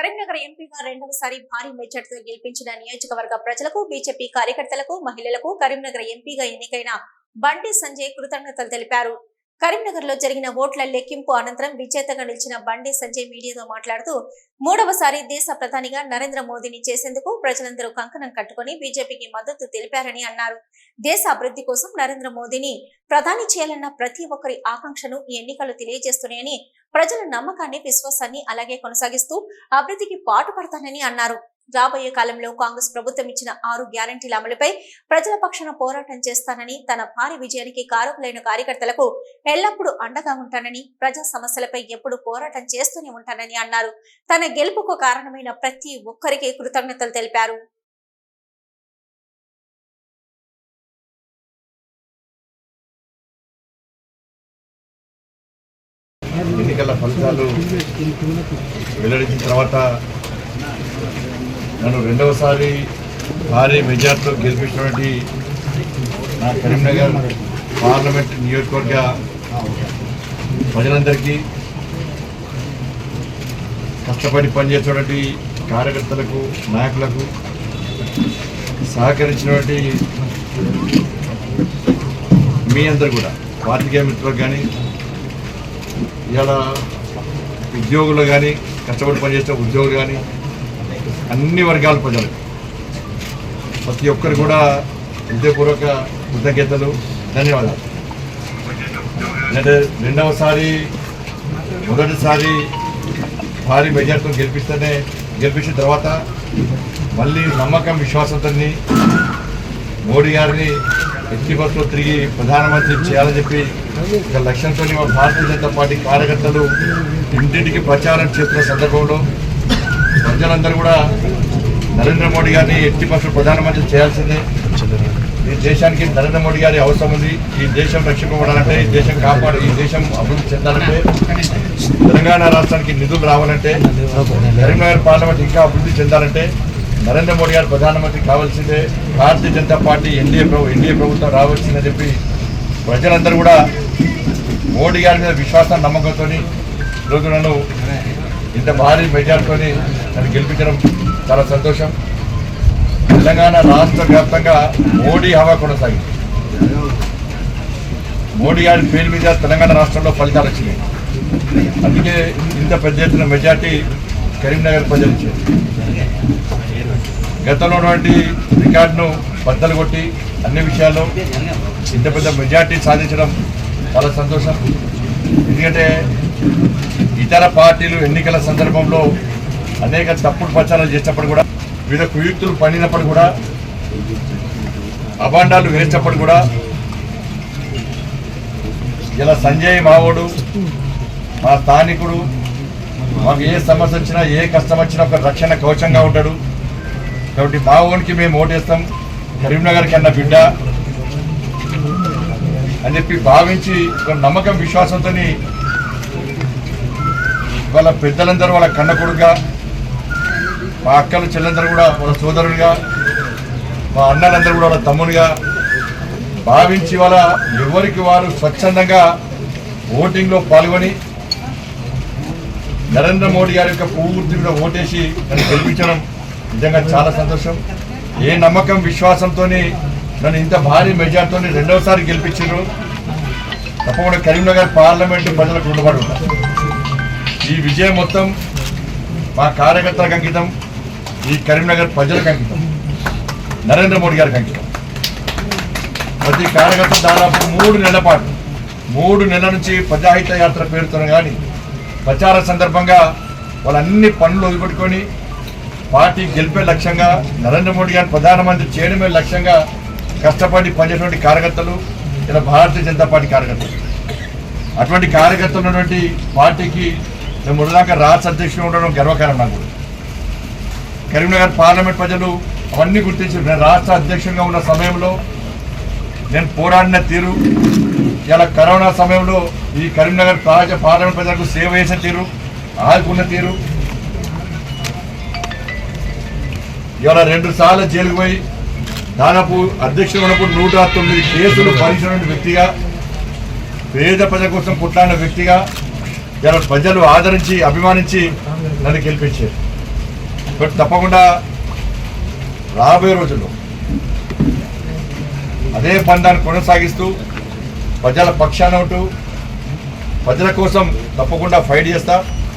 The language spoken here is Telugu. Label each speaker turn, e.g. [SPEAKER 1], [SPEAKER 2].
[SPEAKER 1] కరీంనగర్ ఎంపీగా రెండవసారి భారీ మెజార్టీతో గెలిపించిన నియోజకవర్గ ప్రజలకు బీజేపీ కార్యకర్తలకు మహిళలకు కరీంనగర్ ఎంపీగా ఎన్నికైన బండి సంజయ్ కృతజ్ఞతలు తెలిపారు. కరీంనగర్లో జరిగిన ఓట్ల లెక్కింపు అనంతరం విజేతగా నిలిచిన బండి సంజయ్ మీడియాతో మాట్లాడుతూ మూడవసారి దేశ ప్రధానిగా నరేంద్ర మోదీని చేసేందుకు ప్రజలందరూ కంకణం కట్టుకుని బీజేపీకి మద్దతు తెలిపారని అన్నారు. దేశ అభివృద్ధి కోసం నరేంద్ర మోదీని ప్రధాని చేయాలన్న ప్రతి ఒక్కరి ఆకాంక్షను ఈ ఎన్నికలు తెలియజేస్తున్నాయని ప్రజల నమ్మకాన్ని విశ్వాసాన్ని అలాగే కొనసాగిస్తూ అభివృద్ధికి పాటుపడతానని అన్నారు. రాబోయే కాలంలో కాంగ్రెస్ ప్రభుత్వం ఇచ్చిన ఆరు గ్యారంటీల అమలుపై ప్రజల పక్షాన పోరాటం చేస్తానని తన భారీ విజయానికి కారకులైన కార్యకర్తలకు ఎల్లప్పుడూ అండగా ఉంటానని ప్రజా సమస్యలపై ఎప్పుడు పోరాటం చేస్తూనే ఉంటానని అన్నారు. తన గెలుపుకు కారణమైన ప్రతి ఒక్కరికి కృతజ్ఞతలు తెలిపారు.
[SPEAKER 2] ఎన్నికల ఫలితాలు వెల్లడించిన తర్వాత నన్ను రెండవసారి భారీ మెజార్టీలో గెలిపించినటువంటి నా కరీంనగర్ పార్లమెంట్ నియోజకవర్గ ప్రజలందరికీ కష్టపడి పనిచేసేటువంటి కార్యకర్తలకు నాయకులకు సహకరించినటువంటి మీ అందరు కూడా పార్టీకే మిత్రులకు కానీ ఇవాళ ఉద్యోగులు కానీ కష్టపడి పనిచేసే ఉద్యోగులు కానీ అన్ని వర్గాల ప్రజలు. ప్రతి ఒక్కరు కూడా హృదయపూర్వక కృతజ్ఞతలు ధన్యవాదాలు. అంటే రెండవసారి మొదటిసారి భారీ మెజార్టీతో గెలిపిస్తేనే గెలిపించిన తర్వాత మళ్ళీ నమ్మకం విశ్వాసంతో మోడీ గారిని ఎట్టి బస్సులో తిరిగి ప్రధానమంత్రి చేయాలని చెప్పి ఒక లక్ష్యంతో మా భారతీయ జనతా పార్టీ కార్యకర్తలు ఇంటింటికి ప్రచారం చేస్తున్న సందర్భంలో ప్రజలందరూ కూడా నరేంద్ర మోడీ గారిని ఎట్టి పక్షులు ప్రధానమంత్రి చేయాల్సిందే. ఈ దేశానికి నరేంద్ర మోడీ గారి అవసరం ఉంది. ఈ దేశం రక్షింపబడాలంటే ఈ దేశం కాపాడు ఈ దేశం అభివృద్ధి చెందాలంటే తెలంగాణ రాష్ట్రానికి నిధులు రావాలంటే కరీంనగర్ పార్లమెంట్ ఇంకా అభివృద్ధి చెందాలంటే నరేంద్ర మోడీ గారు ప్రధానమంత్రి కావాల్సిందే. భారతీయ జనతా పార్టీ ఎన్డీఏ ప్రభు ఎన్డీఏ ప్రభుత్వం రావాల్సిందని చెప్పి ప్రజలందరూ కూడా మోడీ గారి మీద విశ్వాసం నమ్మకంతో ఈరోజు నన్ను ఇంత భారీ మెజార్టీతో నన్ను గెలిపించడం చాలా సంతోషం. తెలంగాణ రాష్ట్ర వ్యాప్తంగా మోడీ హవా కొనసాగింది. మోడీ గారి పేరు మీద తెలంగాణ రాష్ట్రంలో ఫలితాలు వచ్చినాయి. అందుకే ఇంత పెద్ద ఎత్తున మెజార్టీ కరీంనగర్ ప్రజలు ఇచ్చారు. గతంలో ఉన్నటువంటి రికార్డును బద్దలు కొట్టి అన్ని విషయాల్లో ఇంత పెద్ద మెజార్టీ సాధించడం చాలా సంతోషం. ఎందుకంటే ఇతర పార్టీలు ఎన్నికల సందర్భంలో అనేక తప్పుడు ప్రచారాలు చేసినప్పుడు కూడా వివిధ కుయుక్తులు పండినప్పుడు కూడా అభాండాలు వేసినప్పుడు కూడా ఇలా సంజయ్ మావోడు మా స్థానికుడు మాకు ఏ సమస్య వచ్చినా ఏ కష్టం వచ్చినా ఒక రక్షణ కవచంగా ఉంటాడు. కాబట్టి మావోడికి మేము ఓటేస్తాం. కరీంనగర్ కన్నా బిడ్డ అని చెప్పి భావించి ఒక నమ్మకం విశ్వాసంతో వాళ్ళ పెద్దలందరూ వాళ్ళ కన్న కొడుకుగా మా అక్కలు చెల్లందరూ కూడా వాళ్ళ సోదరుడిగా మా అన్నలందరూ కూడా వాళ్ళ తమ్మునిగా భావించి వాళ్ళ ఎవరికి వారు స్వచ్ఛందంగా ఓటింగ్లో పాల్గొని నరేంద్ర మోడీ గారి యొక్క పూర్తి కూడా ఓటేసి నన్ను గెలిపించడం నిజంగా చాలా సంతోషం. ఏ నమ్మకం విశ్వాసంతో నన్ను ఇంత భారీ మెజార్టీతో రెండవసారి గెలిపించారు. తప్పకుండా కరీంనగర్ పార్లమెంటు ప్రజలకు రుణపడి ఉంటారు. ఈ విజయం మొత్తం మా కార్యకర్తలకు అంకితం ఈ కరీంనగర్ ప్రజలకు అంకితం నరేంద్ర మోడీ గారికి అంకితం ప్రతి కార్యకర్త దాదాపు మూడు నెలల పాటు మూడు నెలల నుంచి ప్రజాహిత యాత్ర పేరుతో కానీ ప్రచార సందర్భంగా వాళ్ళన్ని పనులు వదిలిపెట్టుకొని పార్టీ గెలిపే లక్ష్యంగా నరేంద్ర మోడీ గారిని ప్రధానమంత్రి చేయడమే లక్ష్యంగా కష్టపడి పనిచేటువంటి కార్యకర్తలు ఇలా భారతీయ జనతా పార్టీ కార్యకర్తలు. అటువంటి కార్యకర్తలు ఉన్నటువంటి పార్టీకి మేము మొదలాక రాష్ట్ర అధ్యక్షుడు ఉండడం గర్వకారం నాకు. కరీంనగర్ పార్లమెంట్ ప్రజలు అవన్నీ గుర్తించి నేను రాష్ట్ర అధ్యక్షుడిగా ఉన్న సమయంలో నేను పోరాడిన తీరు ఇలా కరోనా సమయంలో ఈ కరీంనగర్ రాజ పార్లమెంట్ ప్రజలకు సేవ చేసిన తీరు ఆదుకున్న తీరు. ఇవాళ రెండు సార్లు జైలుకు పోయి దాదాపు అధ్యక్షుడు ఉన్నప్పుడు నూట తొమ్మిది కేసులు పరిశీలన వ్యక్తిగా పేద ప్రజల కోసం పుట్టాడిన వ్యక్తిగా ఇలా ప్రజలు ఆదరించి అభిమానించి నన్ను గెలిపించారు. బట్ తప్పకుండా రాబోయే రోజుల్లో అదే బంధాన్ని కొనసాగిస్తూ ప్రజల పక్షాన ఉంటూ ప్రజల కోసం తప్పకుండా ఫైట్ చేస్తా.